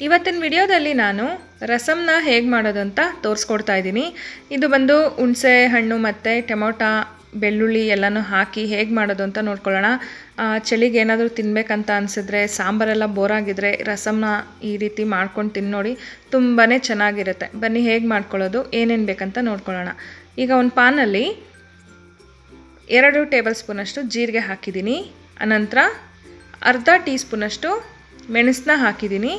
ಇವತ್ತಿನ ವಿಡಿಯೋದಲ್ಲಿ ನಾನು ರಸಮ್ನ ಹೇಗೆ ಮಾಡೋದು ಅಂತ ತೋರಿಸ್ಕೊಡ್ತಾ ಇದ್ದೀನಿ. ಇದು ಬಂದು ಹುಣಸೆ ಹಣ್ಣು ಮತ್ತು ಟೊಮೊಟೊ, ಬೆಳ್ಳುಳ್ಳಿ ಎಲ್ಲನೂ ಹಾಕಿ ಹೇಗೆ ಮಾಡೋದು ಅಂತ ನೋಡ್ಕೊಳ್ಳೋಣ. ಚಳಿಗೆ ಏನಾದರೂ ತಿನ್ನಬೇಕಂತ ಅನಿಸಿದ್ರೆ, ಸಾಂಬಾರೆಲ್ಲ ಬೋರಾಗಿದ್ರೆ ರಸಮ್ನ ಈ ರೀತಿ ಮಾಡ್ಕೊಂಡು ತಿನ್ನೋಡಿ ನೋಡಿ ತುಂಬಾ ಚೆನ್ನಾಗಿರುತ್ತೆ. ಬನ್ನಿ ಹೇಗೆ ಮಾಡ್ಕೊಳ್ಳೋದು, ಏನೇನು ಬೇಕಂತ ನೋಡ್ಕೊಳ್ಳೋಣ. ಈಗ ಒಂದು ಪಾನಲ್ಲಿ ಎರಡು ಟೇಬಲ್ ಸ್ಪೂನಷ್ಟು ಜೀರಿಗೆ ಹಾಕಿದ್ದೀನಿ. ಅನಂತರ ಅರ್ಧ ಟೀ ಸ್ಪೂನಷ್ಟು ಮೆಣಸನ್ನ ಹಾಕಿದ್ದೀನಿ.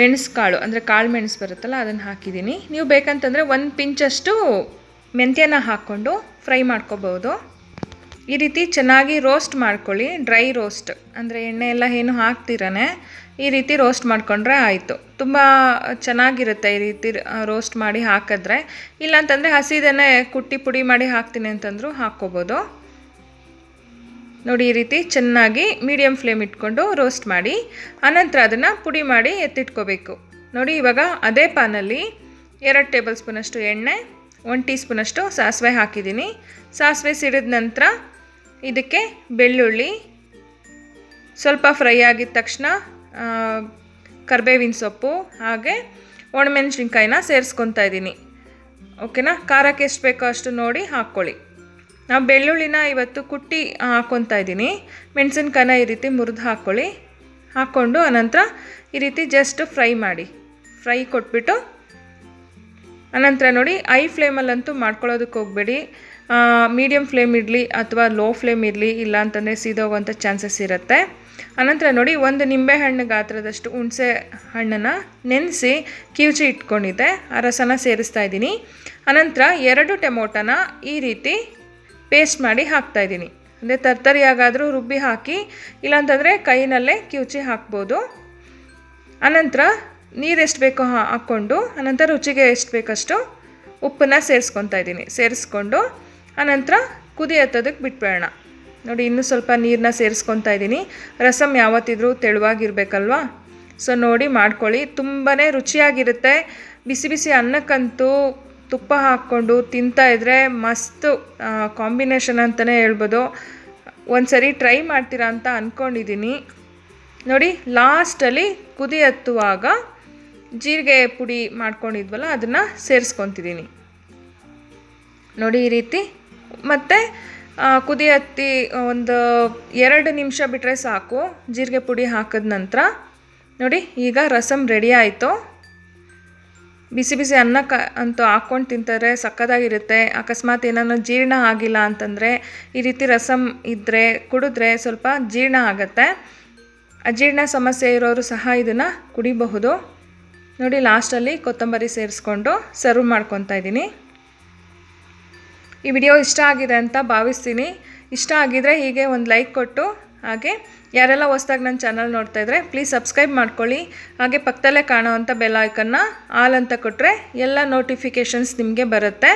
ಮೆಣಸು ಕಾಳು, ಅಂದರೆ ಕಾಳು ಮೆಣಸು ಬರುತ್ತಲ್ಲ, ಅದನ್ನು ಹಾಕಿದ್ದೀನಿ. ನೀವು ಬೇಕಂತಂದರೆ ಒಂದು ಪಿಂಚಷ್ಟು ಮೆಂತ್ಯನ ಹಾಕ್ಕೊಂಡು ಫ್ರೈ ಮಾಡ್ಕೋಬೋದು. ಈ ರೀತಿ ಚೆನ್ನಾಗಿ ರೋಸ್ಟ್ ಮಾಡ್ಕೊಳ್ಳಿ ಡ್ರೈ ರೋಸ್ಟ್ ಅಂದರೆ ಎಣ್ಣೆ ಎಲ್ಲ ಏನು ಹಾಕ್ತಿರಾನೆ, ಈ ರೀತಿ ರೋಸ್ಟ್ ಮಾಡಿಕೊಂಡ್ರೆ ಆಯಿತು. ತುಂಬ ಚೆನ್ನಾಗಿರುತ್ತೆ ಈ ರೀತಿ ರೋಸ್ಟ್ ಮಾಡಿ ಹಾಕಿದ್ರೆ. ಇಲ್ಲಾಂತಂದರೆ ಹಸಿದನ್ನೇ ಕುಟ್ಟಿ ಪುಡಿ ಮಾಡಿ ಹಾಕ್ತೀನಿ ಅಂತಂದರೂ ಹಾಕ್ಕೋಬೋದು. ನೋಡಿ ಈ ರೀತಿ ಚೆನ್ನಾಗಿ ಮೀಡಿಯಮ್ ಫ್ಲೇಮ್ ಇಟ್ಕೊಂಡು ರೋಸ್ಟ್ ಮಾಡಿ, ಆನಂತರ ಅದನ್ನು ಪುಡಿ ಮಾಡಿ ಎತ್ತಿಟ್ಕೋಬೇಕು. ನೋಡಿ ಇವಾಗ ಅದೇ ಪಾನಲ್ಲಿ ಎರಡು ಟೇಬಲ್ ಸ್ಪೂನಷ್ಟು ಎಣ್ಣೆ, ಒಂದು ಟೀ ಸ್ಪೂನಷ್ಟು ಸಾಸಿವೆ ಹಾಕಿದ್ದೀನಿ. ಸಾಸಿವೆ ಸಿಡಿದ ನಂತರ ಇದಕ್ಕೆ ಬೆಳ್ಳುಳ್ಳಿ, ಸ್ವಲ್ಪ ಫ್ರೈ ಆಗಿದ ತಕ್ಷಣ ಕರ್ಬೇವಿನ ಸೊಪ್ಪು, ಹಾಗೆ ಒಣಮೆಣಸಿನ್ಕಾಯಿನ ಸೇರಿಸ್ಕೊತಾ ಇದ್ದೀನಿ. ಓಕೆನಾ ಖಾರಕ್ಕೆ ಎಷ್ಟು ಬೇಕೋ ಅಷ್ಟು ನೋಡಿ ಹಾಕ್ಕೊಳ್ಳಿ. ನಾವು ಬೆಳ್ಳುಳ್ಳಿನ ಇವತ್ತು ಕುಟ್ಟಿ ಹಾಕ್ಕೊತಾ ಇದ್ದೀನಿ. ಮೆಣಸಿನ್ಕಾಯಿನ ಈ ರೀತಿ ಮುರಿದು ಹಾಕ್ಕೊಳ್ಳಿ ಹಾಕ್ಕೊಂಡು ಅನಂತರ ಈ ರೀತಿ ಜಸ್ಟ್ ಫ್ರೈ ಮಾಡಿ. ಫ್ರೈ ಕೊಟ್ಬಿಟ್ಟು ಅನಂತರ ನೋಡಿ ಐ ಫ್ಲೇಮಲ್ಲಂತೂ ಮಾಡ್ಕೊಳ್ಳೋದಕ್ಕೆ ಹೋಗಬೇಡಿ. ಮೀಡಿಯಮ್ ಫ್ಲೇಮ್ ಇರಲಿ ಅಥವಾ ಲೋ ಫ್ಲೇಮ್ ಇರಲಿ ಇಲ್ಲ ಅಂತಂದರೆ ಸೀದೋಗುವಂಥ ಚಾನ್ಸಸ್ ಇರುತ್ತೆ. ಅನಂತರ ನೋಡಿ, ಒಂದು ನಿಂಬೆಹಣ್ಣು ಗಾತ್ರದಷ್ಟು ಹುಣಸೆ ಹಣ್ಣನ್ನು ನೆನೆಸಿ ಕಿವುಚಿ ಇಟ್ಕೊಂಡಿದ್ದೆ. ಆ ರಸನ ಸೇರಿಸ್ತಾ ಇದ್ದೀನಿ. ಅನಂತರ ಎರಡು ಟೊಮೊಟೊನ ಈ ರೀತಿ ಪೇಸ್ಟ್ ಮಾಡಿ ಹಾಕ್ತಾ ಇದ್ದೀನಿ. ಅಂದರೆ ತರ್ತರಿಯಾಗಾದರೂ ರುಬ್ಬಿ ಹಾಕಿ, ಇಲ್ಲಾಂತಂದರೆ ಕೈನಲ್ಲೇ ಕಿವುಚಿ ಹಾಕ್ಬೋದು. ಅನಂತರ ನೀರು ಎಷ್ಟು ಬೇಕೋ ಹಾ ಹಾಕ್ಕೊಂಡು, ಅನಂತರ ರುಚಿಗೆ ಎಷ್ಟು ಬೇಕಷ್ಟು ಉಪ್ಪನ್ನು ಸೇರಿಸ್ಕೊತಾ ಇದ್ದೀನಿ. ಸೇರಿಸ್ಕೊಂಡು ಅನಂತರ ಕುದಿ ಹತ್ತೋದಕ್ಕೆ ಬಿಟ್ಬೇಡ ನೋಡಿ, ಇನ್ನೂ ಸ್ವಲ್ಪ ನೀರನ್ನ ಸೇರಿಸ್ಕೊತಾ ಇದ್ದೀನಿ. ರಸಮ್ ಯಾವತ್ತಿದ್ರೂ ತೆಳುವಾಗಿರ್ಬೇಕಲ್ವಾ? ಸೊ, ನೋಡಿ ಮಾಡ್ಕೊಳ್ಳಿ. ತುಂಬಾ ರುಚಿಯಾಗಿರುತ್ತೆ. ಬಿಸಿ ಬಿಸಿ ಅನ್ನಕ್ಕಂತೂ ತುಪ್ಪ ಹಾಕ್ಕೊಂಡು ತಿಂತಾ ಇದ್ರೆ ಮಸ್ತು ಕಾಂಬಿನೇಷನ್ ಅಂತಲೇ ಹೇಳ್ಬೋದು. ಒಂದು ಸರಿ ಟ್ರೈ ಮಾಡ್ತೀರಾ ಅಂತ ಅಂದ್ಕೊಂಡಿದ್ದೀನಿ ನೋಡಿ ಲಾಸ್ಟಲ್ಲಿ ಕುದಿ ಹತ್ತುವಾಗ ಜೀರಿಗೆ ಪುಡಿ ಮಾಡ್ಕೊಂಡಿದ್ವಲ್ಲ, ಅದನ್ನು ಸೇರಿಸ್ಕೊತಿದ್ದೀನಿ ನೋಡಿ ಈ ರೀತಿ. ಮತ್ತು ಕುದಿ ಹತ್ತಿ ಒಂದು ಎರಡು ನಿಮಿಷ ಬಿಟ್ಟರೆ ಸಾಕು, ಜೀರಿಗೆ ಪುಡಿ ಹಾಕಿದ ನಂತರ. ನೋಡಿ, ಈಗ ರಸಮ್ ರೆಡಿ ಆಯಿತು. ಬಿಸಿ ಬಿಸಿ ಅನ್ನಕ್ಕೆ ಅಂತೂ ಹಾಕ್ಕೊಂಡು ತಿಂತಾರೆ, ಸಕ್ಕತ್ತಾಗಿರುತ್ತೆ. ಅಕಸ್ಮಾತ್ ಏನಾದ್ರು ಜೀರ್ಣ ಆಗಿಲ್ಲ ಅಂತಂದರೆ, ಈ ರೀತಿ ರಸಮ್ ಇದ್ದರೆ ಕುಡಿದ್ರೆ ಸ್ವಲ್ಪ ಜೀರ್ಣ ಆಗುತ್ತೆ. ಅಜೀರ್ಣ ಸಮಸ್ಯೆ ಇರೋರು ಸಹ ಇದನ್ನು ಕುಡಿಬಹುದು. ನೋಡಿ, ಲಾಸ್ಟಲ್ಲಿ ಕೊತ್ತಂಬರಿ ಸೇರಿಸ್ಕೊಂಡು ಸರ್ವ್ ಮಾಡ್ಕೊತಾ ಇದ್ದೀನಿ. ಈ ವಿಡಿಯೋ ಇಷ್ಟ ಆಗಿದೆ ಅಂತ ಭಾವಿಸ್ತೀನಿ. ಇಷ್ಟ ಆಗಿದರೆ ಹೀಗೆ ಒಂದು ಲೈಕ್ ಕೊಟ್ಟು ಹಾಗೆ ಯಾರೆಲ್ಲ ಹೊಸ್ದಾಗಿ ನನ್ನ ಚಾನಲ್ ನೋಡ್ತಾ ಇದ್ರೆ ಪ್ಲೀಸ್ ಸಬ್ಸ್ಕ್ರೈಬ್ ಮಾಡ್ಕೊಳ್ಳಿ. ಹಾಗೆ ಪಕ್ಕದಲ್ಲೇ ಕಾಣೋವಂಥ ಬೆಲ್ ಐಕನ್ನ ಆಲ್ ಅಂತ ಕೊಟ್ಟರೆ ಎಲ್ಲ ನೋಟಿಫಿಕೇಷನ್ಸ್ ನಿಮಗೆ ಬರುತ್ತೆ.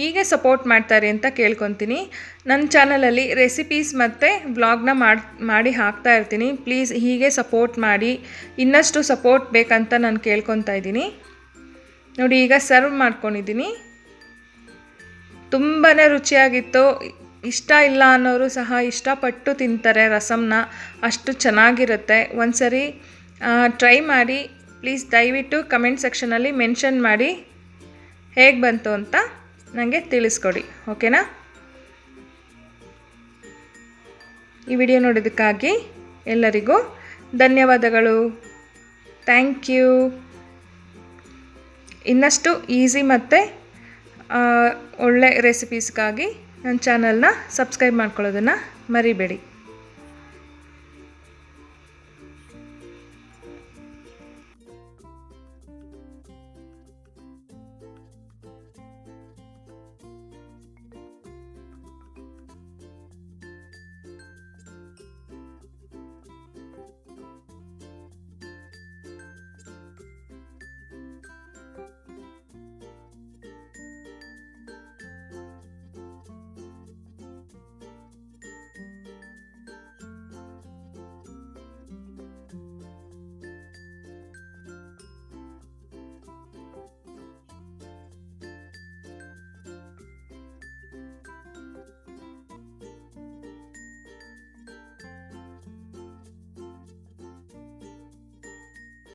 ಹೀಗೆ ಸಪೋರ್ಟ್ ಮಾಡ್ತಾರೆ ಅಂತ ಕೇಳ್ಕೊತೀನಿ. ನನ್ನ ಚಾನಲಲ್ಲಿ ರೆಸಿಪೀಸ್ ಮತ್ತು ವ್ಲಾಗ್ನ ಮಾಡಿ ಮಾಡಿ ಹಾಕ್ತಾ ಇರ್ತೀನಿ. ಪ್ಲೀಸ್ ಹೀಗೆ ಸಪೋರ್ಟ್ ಮಾಡಿ. ಇನ್ನಷ್ಟು ಸಪೋರ್ಟ್ ಬೇಕಂತ ನಾನು ಕೇಳ್ಕೊತಾ ಇದ್ದೀನಿ. ನೋಡಿ ಈಗ ಸರ್ವ್ ಮಾಡ್ಕೊಂಡಿದ್ದೀನಿ. ತುಂಬಾ ರುಚಿಯಾಗಿತ್ತು. ಇಷ್ಟ ಇಲ್ಲ ಅನ್ನೋರು ಸಹ ಇಷ್ಟಪಟ್ಟು ತಿಂತಾರೆ ರಸಮ್ನ. ಅಷ್ಟು ಚೆನ್ನಾಗಿರುತ್ತೆ. ಒಂದ್ಸರಿ ಟ್ರೈ ಮಾಡಿ. ಪ್ಲೀಸ್ ದಯವಿಟ್ಟು ಕಮೆಂಟ್ ಸೆಕ್ಷನಲ್ಲಿ ಮೆನ್ಷನ್ ಮಾಡಿ. ಹೇಗೆ ಬಂತು ಅಂತ ನನಗೆ ತಿಳಿಸ್ಕೊಡಿ. ಓಕೆನಾ ಈ ವಿಡಿಯೋ ನೋಡೋದಕ್ಕಾಗಿ ಎಲ್ಲರಿಗೂ ಧನ್ಯವಾದಗಳು. ಥ್ಯಾಂಕ್ ಯು ಇನ್ನಷ್ಟು ಈಸಿ ಮತ್ತು ಒಳ್ಳೆ ರೆಸಿಪೀಸ್ಗಾಗಿ ನನ್ನ ಚಾನಲ್ನ ಸಬ್ಸ್ಕ್ರೈಬ್ ಮಾಡ್ಕೊಳ್ಳೋದನ್ನು ಮರಿಬೇಡಿ.